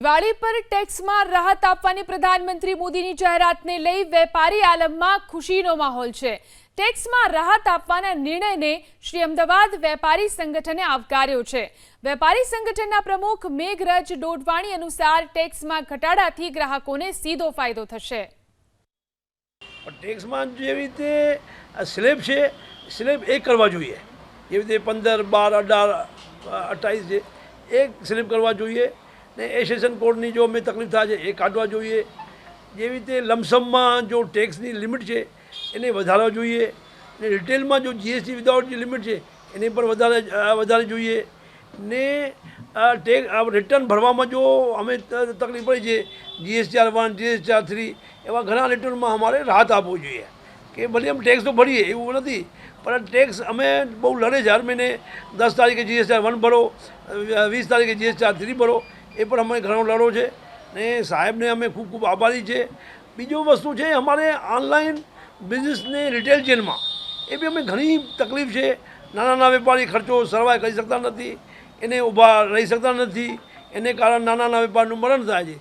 દિવાળી પર ટેક્સમાં રાહત આપવાની પ્રધાનમંત્રી મોદીની જાહેરાતને લઈ વેપારી આલમમાં ખુશીનો માહોલ છે. ટેક્સમાં રાહત આપવાના નિર્ણયને શ્રી અમદાવાદ વેપારી સંગઠને આવકાર્યો છે. વેપારી સંગઠનના પ્રમુખ મેઘરજ ડોડવાણી અનુસાર ટેક્સમાં ઘટાડાથી ગ્રાહકોને સીધો ફાયદો થશે. ટેક્સમાં જેવી રીતે સ્લેબ છે, સ્લેબ એક કરવા જોઈએ. જેવી રીતે પંદર, બાર, અઢાર અઠ્ઠાવીસ છે એક સ્લેબ કરવા જોઈએ. ને એ સેશન કોડની જો અમે તકલીફ થાય છે, એ કાઢવા જોઈએ. જેવી રીતે લમસમમાં જો ટેક્સની લિમિટ છે, એને વધારવા જોઈએ. ને રિટેલમાં જો જીએસટી વિદાઉટ જે લિમિટ છે, એની પર વધારે વધારે જોઈએ. ને ટેક રિટર્ન ભરવામાં જો અમે તકલીફ પડી છે, GST R one, GST R three, એવા ઘણા રિટર્નમાં અમારે રાહત આપવું જોઈએ. કે ભલે અમે ટેક્સ તો ભરીએ, એવું નથી. પણ ટેક્સ અમે બહુ લડે છે, હર મહિને. દસ તારીખે જીએસટી વન ભરો વીસ તારીખે જીએસટી થ્રી ભરો. એ પણ અમે ઘણો લડો છે ને સાહેબને અમે ખૂબ ખૂબ આભારી છે. બીજું વસ્તુ છે, અમારે ઓનલાઈન બિઝનેસને રિટેલ ચેનમાં એ બી અમે ઘણી તકલીફ છે. નાના નાના વેપારી ખર્ચો સર્વાય કરી શકતા નથી, એને ઊભા રહી શકતા નથી, એને કારણે નાના નાના વેપારનું મરણ થાય છે.